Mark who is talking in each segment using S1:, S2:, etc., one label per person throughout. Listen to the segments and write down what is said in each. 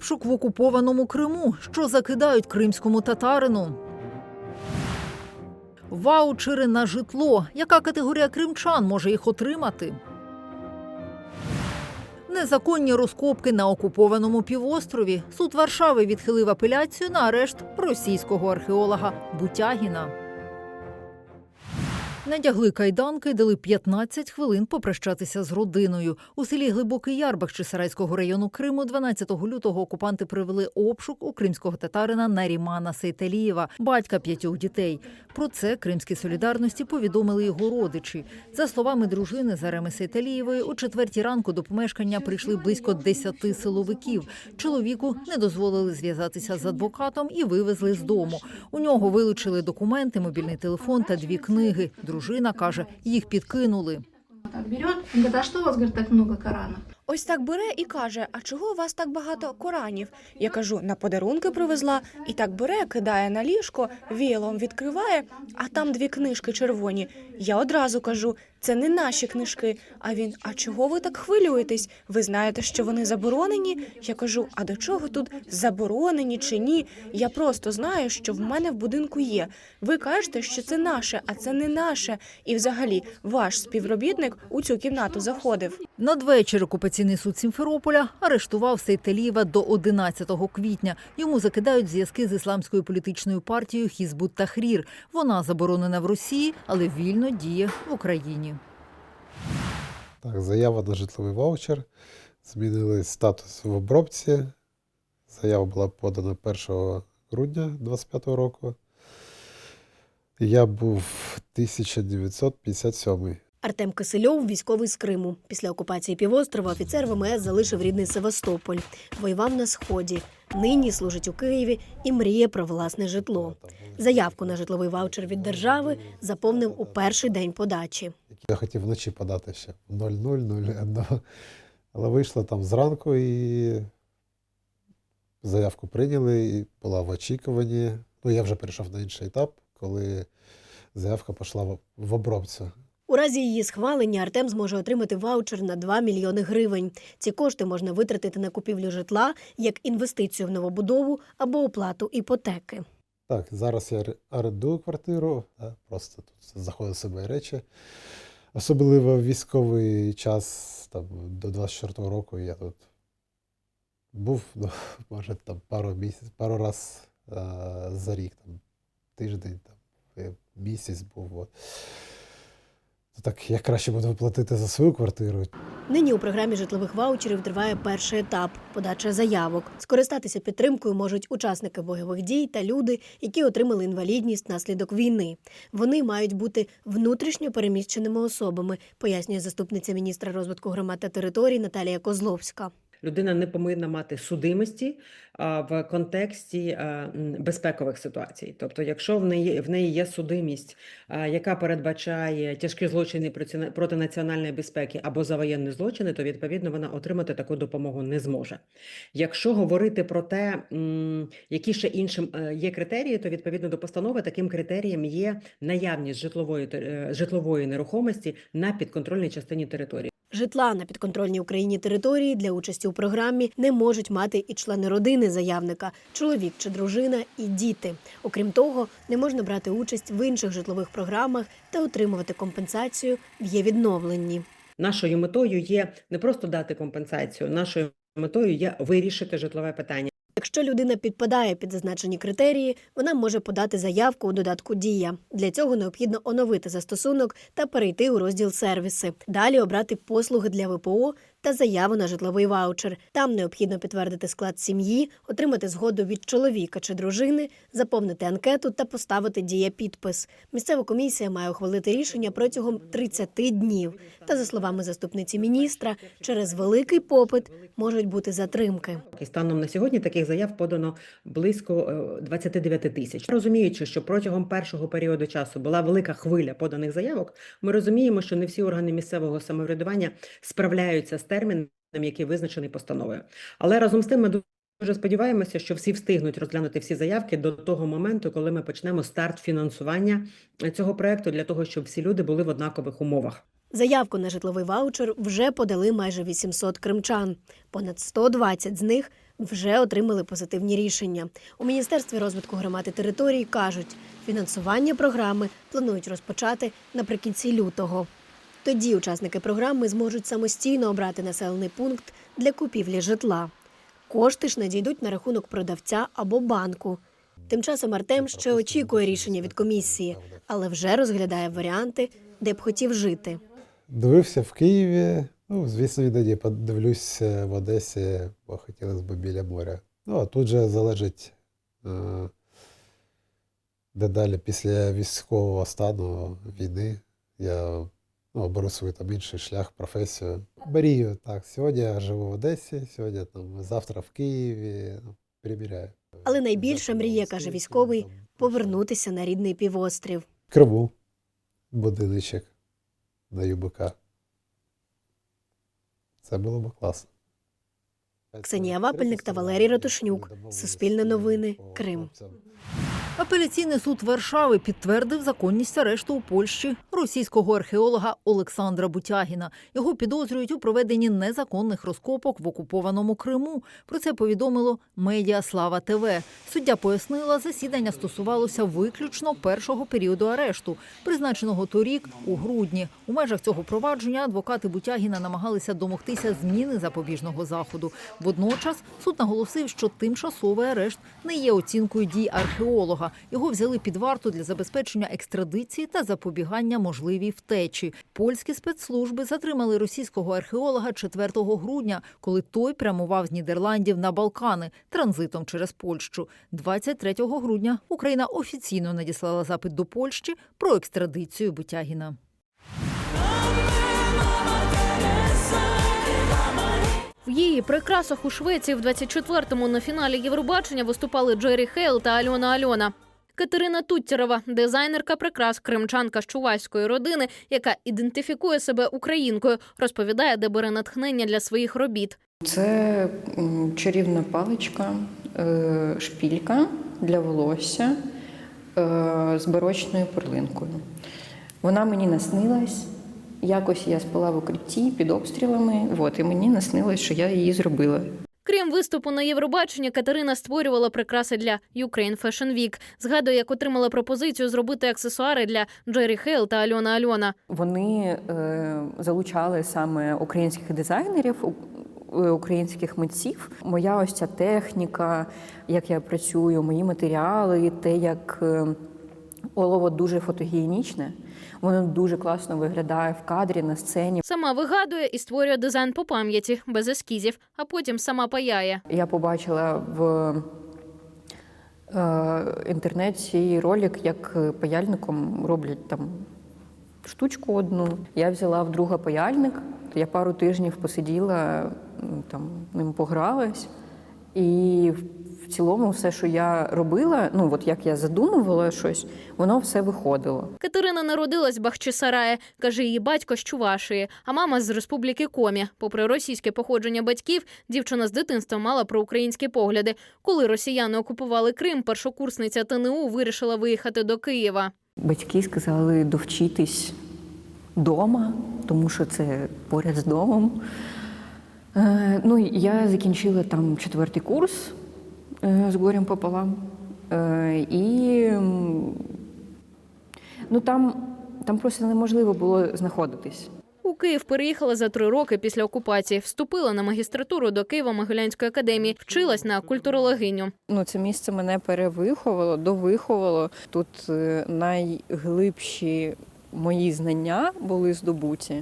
S1: Обшук в окупованому Криму, що закидають кримському татарину. Ваучери на житло. Яка категорія кримчан може їх отримати? Незаконні розкопки на окупованому півострові. Суд Варшави відхилив апеляцію на арешт російського археолога Бутягіна. Надягли кайданки, дали 15 хвилин попрощатися з родиною. У селі Глибокий Яр Бахчисарайського району Криму 12 лютого окупанти провели обшук у кримського татарина Нарімана Сейталієва, батька п'ятьох дітей. Про це кримські солідарності повідомили його родичі. За словами дружини Зареми Сейталієвої, у четвертій ранку до помешкання прийшли близько 10 силовиків. Чоловіку не дозволили зв'язатися з адвокатом і вивезли з дому. У нього вилучили документи, мобільний телефон та дві книги. Дружина каже, їх підкинули.
S2: Так берет, говорит, а что у вас, говорит, так много Коранов?
S3: Ось так бере і каже: А чого у вас так багато коранів? Я кажу, на подарунки привезла, і так бере, кидає на ліжко, віялом відкриває, а там дві книжки червоні. Я одразу кажу, це не наші книжки. А він: А чого ви так хвилюєтесь? Ви знаєте, що вони заборонені? Я кажу, а до чого тут заборонені чи ні? Я просто знаю, що в мене в будинку є. Ви кажете, що це наше, а це не наше. І взагалі ваш співробітник у цю кімнату заходив.
S1: Надвечір окупаційний суд Сімферополя арештував Сейталієва до 11 квітня. Йому закидають зв'язки з ісламською політичною партією Хізбут Тахрір. Вона заборонена в Росії, але вільно діє в Україні.
S4: Так, заява на житловий ваучер. Змінили статус в обробці. Заява була подана 1 грудня 2025 року. Я був 1957.
S5: Артем Кисельов, військовий з Криму. Після окупації півострова офіцер ВМС залишив рідний Севастополь. Воював на сході. Нині служить у Києві і мріє про власне житло. Заявку на житловий ваучер від держави заповнив у перший день подачі.
S4: Я хотів вночі подати ще 0001. Але вийшло там зранку і заявку прийняли, і була в очікуванні. Ну, я вже перейшов на інший етап, коли заявка пішла в обробцю.
S5: У разі її схвалення Артем зможе отримати ваучер на 2 мільйони гривень. Ці кошти можна витратити на купівлю житла як інвестицію в новобудову або оплату іпотеки.
S4: Так, зараз я ре- орендую квартиру, просто тут заходять собі речі. Особливо в військовий час, там, до 24-го року я тут був, ну, може, там пару місяців, пару раз а, за рік, там, тиждень, там, е, місяць був. От. То так я краще буду платити за свою квартиру,
S5: Нині у програмі житлових ваучерів триває перший етап подача заявок. Скористатися підтримкою можуть учасники бойових дій та люди, які отримали інвалідність внаслідок війни. Вони мають бути внутрішньо переміщеними особами, пояснює заступниця міністра розвитку громад та територій Наталія Козловська.
S6: Людина не повинна мати судимості в контексті безпекових ситуацій. Тобто, якщо в неї в неї є судимість, яка передбачає тяжкі злочини проти на- проти національної безпеки або за воєнні злочини, то відповідно вона отримати таку допомогу не зможе. Якщо говорити про те, які ще іншим е, є критерії, то відповідно до постанови таким критерієм є наявність житлової е, житлової нерухомості на підконтрольній частині території.
S5: Житла на підконтрольній Україні території для участі у програмі не можуть мати і члени родини заявника, чоловік чи дружина, і діти. Окрім того, не можна брати участь в інших житлових програмах та отримувати компенсацію в є відновленні.
S6: Нашою метою є не просто дати компенсацію, нашою метою є вирішити житлове питання.
S5: Якщо людина підпадає під зазначені критерії, вона може подати заявку у додатку Дія. Для цього необхідно оновити застосунок та перейти у розділ сервіси. Далі обрати послуги для ВПО та заяву на житловий ваучер. Там необхідно підтвердити склад сім'ї, отримати згоду від чоловіка чи дружини, заповнити анкету та поставити дія підпис. Місцева комісія має ухвалити рішення протягом 30 днів. Та за словами заступниці міністра, через великий попит можуть бути затримки.
S6: І станом на сьогодні таких заяв подано близько е, 29 тисяч. Розуміючи, що протягом першого періоду часу була велика хвиля поданих заявок, ми розуміємо, що не всі органи місцевого самоврядування справляються з терміном, який визначений постановою. Але разом з тим ми дуже сподіваємося, що всі встигнуть розглянути всі заявки до того моменту, коли ми почнемо старт фінансування цього проекту для того, щоб всі люди були в однакових умовах.
S5: Заявку на житловий ваучер вже подали майже 800 кримчан. Понад 120 з них вже отримали позитивні рішення. У міністерстві розвитку громад і територій кажуть, фінансування програми планують розпочати наприкінці лютого. Тоді учасники програми зможуть самостійно обрати населений пункт для купівлі житла. Кошти ж надійдуть на рахунок продавця або банку. Тим часом Артем ще очікує рішення від комісії, але вже розглядає варіанти, де б хотів жити.
S4: Дивився в Києві. Ну, звісно, іноді подивлюсь в Одесі, бо хотілося б біля моря. Ну, а тут же залежить, е, де далі після військового стану війни я ну, оберу свій там інший шлях, професію. Мрію, так. Сьогодні я живу в Одесі, сьогодні там, завтра в Києві. Ну, перевіряю.
S5: Але найбільша
S4: Завтра
S5: мрія, каже військовий, повернутися на рідний півострів.
S4: Криму. Будиночок на ЮБК. Це було б класно.
S5: Ксенія Вапельник та Валерій Ратушнюк. Суспільне новини. Крим.
S1: Апеляційний суд Варшави підтвердив законність арешту у Польщі російського археолога Олександра Бутягіна. Його підозрюють у проведенні незаконних розкопок в окупованому Криму. Про це повідомило медіа Слава ТВ. Суддя пояснила, засідання стосувалося виключно першого періоду арешту, призначеного торік у грудні. У межах цього провадження адвокати Бутягіна намагалися домогтися зміни запобіжного заходу. Водночас суд наголосив, що тимчасовий арешт не є оцінкою дій археолога. Його взяли під варту для забезпечення екстрадиції та запобігання можливій втечі. Польські спецслужби затримали російського археолога 4 грудня, коли той прямував з Нідерландів на Балкани транзитом через Польщу. 23 грудня Україна офіційно надіслала запит до Польщі про екстрадицію Бутягіна.
S7: Її прикрасах у Швеції в 24-му на фіналі Євробачення виступали Джері Хейл та Альона Альона. Катерина Туттєрова, дизайнерка прикрас, кримчанка з чувайської родини, яка ідентифікує себе українкою, розповідає, де бере натхнення для своїх робіт.
S8: Це чарівна паличка, е, шпілька для волосся е, з барочною перлинкою. Вона мені наснилась. Якось я спала в укритті під обстрілами, от, і мені наснилось, що я її зробила.
S7: Крім виступу на Євробаченні, Катерина створювала прикраси для Ukraine Fashion Week. Згадує, як отримала пропозицію зробити аксесуари для Джері Хейл та Альона Альона.
S8: Вони е, залучали саме українських дизайнерів, е, українських митців. Моя ось ця техніка, як я працюю, мої матеріали, те, як е, олово дуже фотогенічне, воно дуже класно виглядає в кадрі на сцені.
S7: Сама вигадує і створює дизайн по пам'яті без ескізів, а потім сама паяє.
S8: Я побачила в е, інтернеті ролик, як паяльником роблять там штучку одну. Я взяла вдруге паяльник, я пару тижнів посиділа, там ним погралась. І в- в цілому все, що я робила, ну от як я задумувала щось, воно все виходило.
S7: Катерина народилась в Бахчисараї. Каже, її батько з Чувашії, а мама з республіки Комі. Попри російське походження батьків, дівчина з дитинства мала проукраїнські погляди. Коли росіяни окупували Крим, першокурсниця ТНУ вирішила виїхати до Києва.
S8: Батьки сказали довчитись вдома, тому що це поряд з домом. Е, ну, я закінчила там четвертий курс з горем пополам. Е, і ну, там, там просто неможливо було знаходитись.
S7: У Київ переїхала за три роки після окупації. Вступила на магістратуру до Києво-Могилянської академії, вчилась на культурологиню.
S8: Ну, це місце мене перевиховало, довиховало. Тут е, найглибші мої знання були здобуті,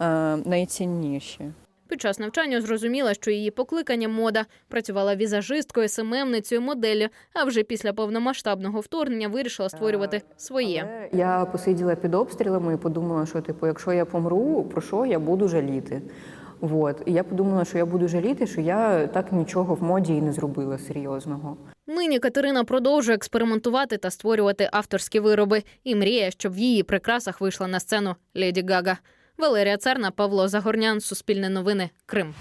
S8: е, найцінніші.
S7: Під час навчання зрозуміла, що її покликання мода. Працювала візажисткою, СММницею, моделлю, а вже після повномасштабного вторгнення вирішила створювати своє.
S8: Я посиділа під обстрілами і подумала, що типу, якщо я помру, про що я буду жаліти? Вот. І я подумала, що я буду жаліти, що я так нічого в моді і не зробила серйозного.
S7: Нині Катерина продовжує експериментувати та створювати авторські вироби і мріє, щоб в її прикрасах вийшла на сцену Леді Гага. Валерія Царна, Павло Загорнян, Суспільне новини, Крим.